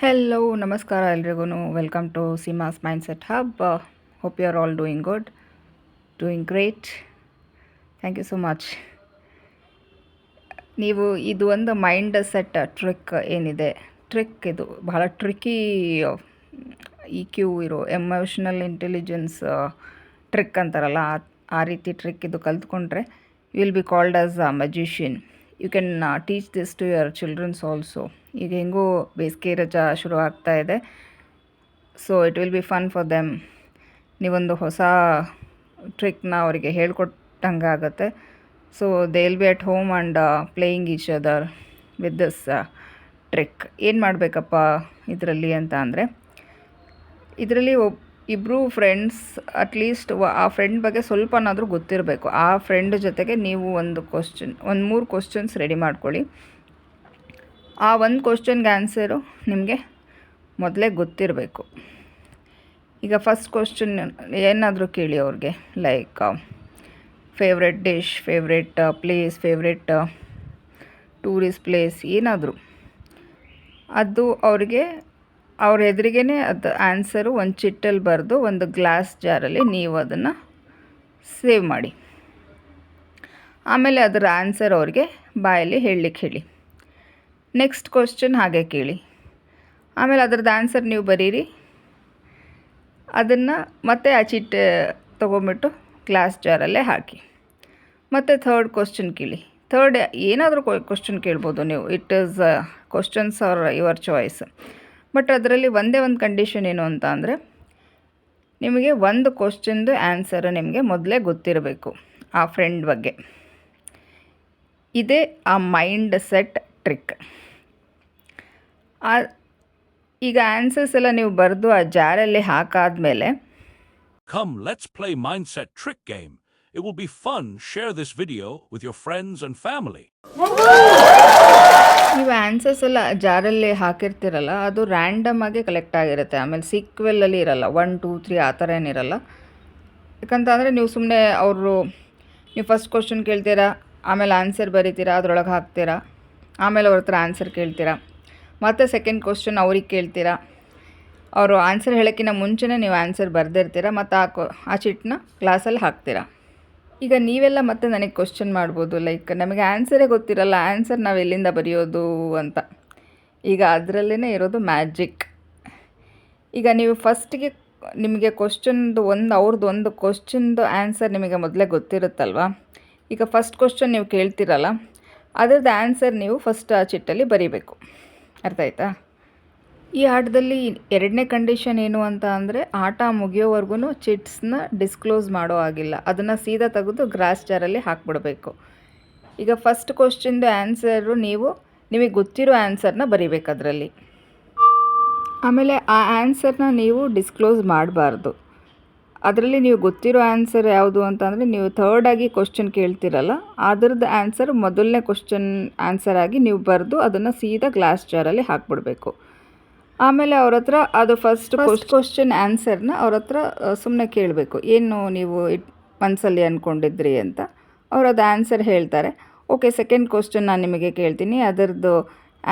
Hello ನಮಸ್ಕಾರ ಎಲ್ರಿಗೂ welcome to Sima's mind set hub hope you are all doing good doing great thank you so much ನೀವು ಇದು ಒಂದು mind set trick ಏನಿದೆ? Trick ಇದು. ಬಹಳ ಟ್ರಿಕಿ ಇ ಕ್ಯೂ ಇರೋ ಎಮೋಷನಲ್ ಇಂಟೆಲಿಜೆನ್ಸ್ ಟ್ರಿಕ್ ಅಂತಾರಲ್ಲ. ಆ- ರೀತಿ ಟ್ರಿಕ್ ಇದು ಕಲ್ತ್ಕೊಂಡ್ರೆ you will be called as a magician you can teach this to your childrens also ಈಗ ಹೆಂಗೂ ಬೇಸಿಗೆ ರಜಾ ಶುರು ಆಗ್ತಾ ಇದೆ. So it will be fun for them ನೀವೊಂದು ಹೊಸ ಟ್ರಿಕ್ನ ಅವರಿಗೆ ಹೇಳ್ಕೊಟ್ಟಂಗೆ ಆಗುತ್ತೆ. So they will be at home and playing each other with this trick ಏನು ಮಾಡಬೇಕಪ್ಪ ಇದರಲ್ಲಿ ಅಂತ ಅಂದರೆ, ಇದರಲ್ಲಿ ಒಬ್ ಇಬ್ಬರು ಫ್ರೆಂಡ್ಸ್ ಅಟ್ಲೀಸ್ಟ್ ಆ ಫ್ರೆಂಡ್ ಬಗ್ಗೆ ಸ್ವಲ್ಪನಾದರೂ ಗೊತ್ತಿರಬೇಕು. ಆ ಫ್ರೆಂಡ್ ಜೊತೆಗೆ ನೀವು ಒಂದು ಕ್ವಶನ್ ಒಂದು ಮೂರು ಕ್ವಶನ್ಸ್ ರೆಡಿ ಮಾಡ್ಕೊಳ್ಳಿ. ಆ ಒಂದು ಕ್ವಶನ್ಗೆ ಆನ್ಸರು ನಿಮಗೆ ಮೊದಲೇ ಗೊತ್ತಿರಬೇಕು. ಈಗ ಫಸ್ಟ್ ಕ್ವಶನ್ ಏನಾದರೂ ಕೇಳಿ ಅವ್ರಿಗೆ like favourite dish favourite place favourite tourist place ಏನಾದರೂ. ಅದು ಅವರಿಗೆ ಅವ್ರ ಎದುರಿಗೇ ಅದು ಆನ್ಸರು ಒಂದು ಚಿಟ್ಟಲ್ಲಿ ಬರೆದು ಒಂದು ಗ್ಲಾಸ್ ಜಾರಲ್ಲಿ ನೀವು ಅದನ್ನು ಸೇವ್ ಮಾಡಿ. ಆಮೇಲೆ ಅದರ ಆನ್ಸರ್ ಅವ್ರಿಗೆ ಬಾಯಲ್ಲಿ ಹೇಳಲಿಕ್ಕೆ ಹೇಳಿ. ನೆಕ್ಸ್ಟ್ ಕ್ವಶನ್ ಹಾಗೆ ಕೇಳಿ. ಆಮೇಲೆ ಅದರದ್ದು ಆನ್ಸರ್ ನೀವು ಬರೀರಿ. ಅದನ್ನು ಮತ್ತೆ ಆ ಚಿಟ್ಟೆ ತೊಗೊಂಬಿಟ್ಟು ಗ್ಲಾಸ್ ಜಾರಲ್ಲೇ ಹಾಕಿ. ಮತ್ತು ಥರ್ಡ್ ಕ್ವಶನ್ ಕೇಳಿ. ಥರ್ಡ್ ಏನಾದರೂ ಕ್ವಶನ್ ಕೇಳ್ಬೋದು ನೀವು. It is questions are your choice but ಅದರಲ್ಲಿ ಒಂದೇ ಒಂದು ಕಂಡೀಷನ್ ಏನು ಅಂತ ಅಂದರೆ ನಿಮಗೆ ಒಂದು ಕ್ವಶನ್ದು ಆನ್ಸರ್ ನಿಮಗೆ ಮೊದಲೇ ಗೊತ್ತಿರಬೇಕು ಆ ಫ್ರೆಂಡ್ ಬಗ್ಗೆ ಇದೇ ಆ ಮೈಂಡ್ ಸೆಟ್ ಟ್ರಿಕ್ ಆ ಈಗ ಆನ್ಸರ್ಸ್ ಎಲ್ಲ ನೀವು ಬರೆದು ಆ ಜಾರಲ್ಲಿ ಹಾಕಾದ್ಮೇಲೆ Come, let's play Mindset Trick Game. It will be fun. Share this video with your friends and family. ನೀವು ಆನ್ಸರ್ಸ್ ಎಲ್ಲ ಜಾರಲ್ಲಿ ಹಾಕಿರ್ತೀರಲ್ಲ, ಅದು ರ್ಯಾಂಡಮ್ ಆಗಿ ಕಲೆಕ್ಟ್ ಆಗಿರುತ್ತೆ. ಆಮೇಲೆ ಸೀಕ್ವೆಲಲ್ಲಿ ಇರಲ್ಲ ಒನ್ ಟೂ ತ್ರೀ ಆ ಥರ ಏನಿರಲ್ಲ ಯಾಕಂತಂದರೆ ನೀವು ಸುಮ್ಮನೆ ಅವರು, ನೀವು ಫಸ್ಟ್ ಕ್ವಶನ್ ಕೇಳ್ತೀರಾ, ಆಮೇಲೆ ಆನ್ಸರ್ ಬರೀತೀರಾ, ಅದರೊಳಗೆ ಹಾಕ್ತೀರಾ, ಆಮೇಲೆ ಅವ್ರ ಹತ್ರ ಆನ್ಸರ್ ಕೇಳ್ತೀರಾ, ಮತ್ತು ಸೆಕೆಂಡ್ ಕ್ವಶನ್ ಅವ್ರಿಗೆ ಕೇಳ್ತೀರಾ. ಅವರು ಆನ್ಸರ್ ಹೇಳೋಕ್ಕಿಂತ ಮುಂಚೆನೇ ನೀವು ಆನ್ಸರ್ ಬರೆದಿರ್ತೀರ, ಮತ್ತು ಆ ಕೊ ಆ ಚಿಟ್ಟನ್ನ ಕ್ಲಾಸಲ್ಲಿ ಹಾಕ್ತೀರಾ. ಈಗ ನೀವೆಲ್ಲ ಮತ್ತೆ ನನಗೆ ಕ್ವಶನ್ ಮಾಡ್ಬೋದು. ಲೈಕ್ ನಮಗೆ ಆನ್ಸರೇ ಗೊತ್ತಿರಲ್ಲ. ಆನ್ಸರ್ ನಾವು ಎಲ್ಲಿಂದ ಬರೆಯೋದು ಅಂತ. ಈಗ ಅದರಲ್ಲೇ ಇರೋದು ಮ್ಯಾಜಿಕ್ ಈಗ ನೀವು ಫಸ್ಟಿಗೆ ನಿಮಗೆ ಕ್ವಶನ್ದು ಒಂದು ಅವ್ರದ್ದು ಒಂದು ಕ್ವಶನ್ದು ಆನ್ಸರ್ ನಿಮಗೆ ಮೊದಲೇ ಗೊತ್ತಿರುತ್ತಲ್ವಾ? ಈಗ ಫಸ್ಟ್ ಕ್ವಶನ್ ನೀವು ಕೇಳ್ತಿರಲ್ಲ, ಅದ್ರದ್ದು ಆನ್ಸರ್ ನೀವು ಫಸ್ಟ್ ಆ ಚಿಟ್ಟಲ್ಲಿ ಬರೀಬೇಕು. ಅರ್ಥ ಆಯ್ತಾ? ಈ ಆಟದಲ್ಲಿ ಎರಡನೇ ಕಂಡೀಷನ್ ಏನು ಅಂತ ಅಂದರೆ ಆಟ ಮುಗಿಯೋವರೆಗೂ ಚಿಟ್ಸ್ನ ಡಿಸ್ಕ್ಲೋಸ್ ಮಾಡೋ ಆಗಿಲ್ಲ ಅದನ್ನು ಸೀದಾ ತೆಗೆದು ಗ್ರಾಸ್ ಜಾರಲ್ಲಿ ಹಾಕ್ಬಿಡಬೇಕು. ಈಗ ಫಸ್ಟ್ ಕ್ವಶನ್ದು ಆನ್ಸರು ನೀವು, ನಿಮಗೆ ಗೊತ್ತಿರೋ ಆನ್ಸರ್ನ ಬರಿಬೇಕು ಅದರಲ್ಲಿ. ಆಮೇಲೆ ಆ ಆನ್ಸರ್ನ ನೀವು ಡಿಸ್ಕ್ಲೋಸ್ ಮಾಡಬಾರ್ದು. ಅದರಲ್ಲಿ ನೀವು ಗೊತ್ತಿರೋ ಆನ್ಸರ್ ಯಾವುದು ಅಂತಂದರೆ ನೀವು ಥರ್ಡಾಗಿ ಕ್ವಶನ್ ಕೇಳ್ತಿರಲ್ಲ, ಅದ್ರದ್ದು ಆನ್ಸರ್ ಮೊದಲನೇ ಕ್ವಶನ್ ಆನ್ಸರ್ ಆಗಿ ನೀವು ಬರೆದು ಅದನ್ನು ಸೀದಾ ಗ್ಲಾಸ್ ಜಾರಲ್ಲಿ ಹಾಕ್ಬಿಡ್ಬೇಕು. ಆಮೇಲೆ ಅವ್ರ ಹತ್ರ ಅದು ಫಸ್ಟ್ ಫಸ್ಟ್ ಕ್ವಶನ್ ಆನ್ಸರ್ನ ಅವ್ರ ಹತ್ರ ಸುಮ್ಮನೆ ಕೇಳಬೇಕು. ಏನು ನೀವು ಇಟ್ ಮನಸ್ಸಲ್ಲಿ ಅಂದ್ಕೊಂಡಿದ್ರಿ ಅಂತ. ಅವ್ರು ಅದು ಆನ್ಸರ್ ಹೇಳ್ತಾರೆ. ಓಕೆ ಸೆಕೆಂಡ್ ಕ್ವಶನ್ ನಾನು ನಿಮಗೆ ಕೇಳ್ತೀನಿ. ಅದರದ್ದು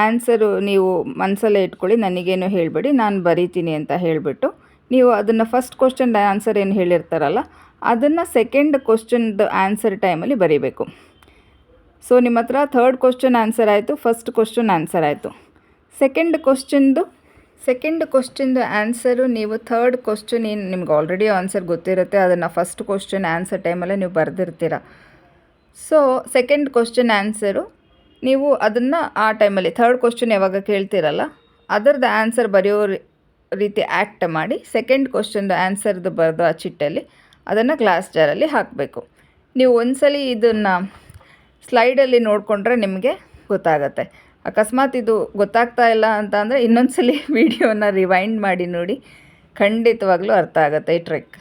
ಆನ್ಸರು ನೀವು ಮನಸ್ಸಲ್ಲೇ ಇಟ್ಕೊಳ್ಳಿ ನನಗೇನು ಹೇಳಬೇಡಿ ನಾನು ಬರೀತೀನಿ ಅಂತ ಹೇಳಿಬಿಟ್ಟು. ನೀವು ಅದನ್ನು ಫಸ್ಟ್ ಕ್ವಶನ್ ಆನ್ಸರ್ ಏನು ಹೇಳಿರ್ತಾರಲ್ಲ ಅದನ್ನು ಸೆಕೆಂಡ್ ಕ್ವಶನ್ದು ಆನ್ಸರ್ ಟೈಮಲ್ಲಿ ಬರೀಬೇಕು. ಸೊ ನಿಮ್ಮ ಹತ್ರ ಥರ್ಡ್ ಕ್ವಶನ್ ಆನ್ಸರ್ ಆಯಿತು ಫಸ್ಟ್ ಕ್ವಶನ್ ಆನ್ಸರ್ ಆಯಿತು. ಸೆಕೆಂಡ್ ಕ್ವಶನ್ದು ಸೆಕೆಂಡ್ ಕ್ವಶನ್ದು ಆನ್ಸರು ನೀವು ಥರ್ಡ್ ಕ್ವಶನ್ ಏನು ನಿಮ್ಗೆ ಆಲ್ರೆಡಿ ಆನ್ಸರ್ ಗೊತ್ತಿರುತ್ತೆ, ಅದನ್ನು ಫಸ್ಟ್ ಕ್ವಶನ್ ಆನ್ಸರ್ ಟೈಮಲ್ಲೇ ನೀವು ಬರೆದಿರ್ತೀರ. ಸೊ ಸೆಕೆಂಡ್ ಕ್ವಶನ್ ಆನ್ಸರು ನೀವು ಅದನ್ನು ಆ ಟೈಮಲ್ಲಿ ಥರ್ಡ್ ಕ್ವಶನ್ ಯಾವಾಗ ಕೇಳ್ತೀರಲ್ಲ ಅದರದ್ದು ಆನ್ಸರ್ ಬರೆಯೋ ರೀತಿ ಆ್ಯಕ್ಟ್ ಮಾಡಿ ಸೆಕೆಂಡ್ ಕ್ವಶನ್ದು ಆನ್ಸರ್ದು ಬರೆದು ಆ ಚಿಟ್ಟಲ್ಲಿ, ಅದನ್ನು ಗ್ಲಾಸ್ ಜಾರಲ್ಲಿ ಹಾಕಬೇಕು. ನೀವು ಒಂದ್ಸಲಿ ಇದನ್ನು ಸ್ಲೈಡಲ್ಲಿ ನೋಡಿಕೊಂಡ್ರೆ ನಿಮಗೆ ಗೊತ್ತಾಗತ್ತೆ. ಅಕಸ್ಮಾತ್ ಇದು ಗೊತ್ತಾಗ್ತಾ ಇಲ್ಲ ಅಂತ ಅಂದರೆ ಇನ್ನೊಂದ್ಸಲಿ ವೀಡಿಯೋನ ರಿವೈಂಡ್ ಮಾಡಿ ನೋಡಿ. ಖಂಡಿತವಾಗ್ಲೂ ಅರ್ಥ ಆಗುತ್ತೆ ಈ ಟ್ರಿಕ್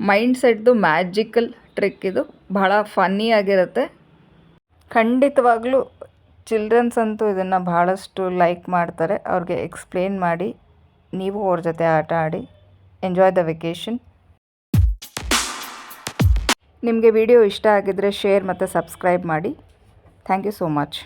ಮೈಂಡ್ ಸೆಟ್ದು ಮ್ಯಾಜಿಕಲ್ ಟ್ರಿಕ್ ಇದು. ಬಹಳ ಫನ್ನಿಯಾಗಿರುತ್ತೆ ಖಂಡಿತವಾಗ್ಲೂ ಚಿಲ್ಡ್ರನ್ಸ್ ಅಂತೂ ಇದನ್ನು ಬಹಳಷ್ಟು ಲೈಕ್ ಮಾಡ್ತಾರೆ. ಅವ್ರಿಗೆ ಎಕ್ಸ್ಪ್ಲೇನ್ ಮಾಡಿ. ನೀವು ಅವ್ರ ಜೊತೆ ಆಟ ಆಡಿ. ಎಂಜಾಯ್ ದ ವೆಕೇಷನ್ ನಿಮಗೆ ವಿಡಿಯೋ ಇಷ್ಟ ಆಗಿದ್ದರೆ ಶೇರ್ ಮತ್ತು ಸಬ್ಸ್ಕ್ರೈಬ್ ಮಾಡಿ. Thank you so much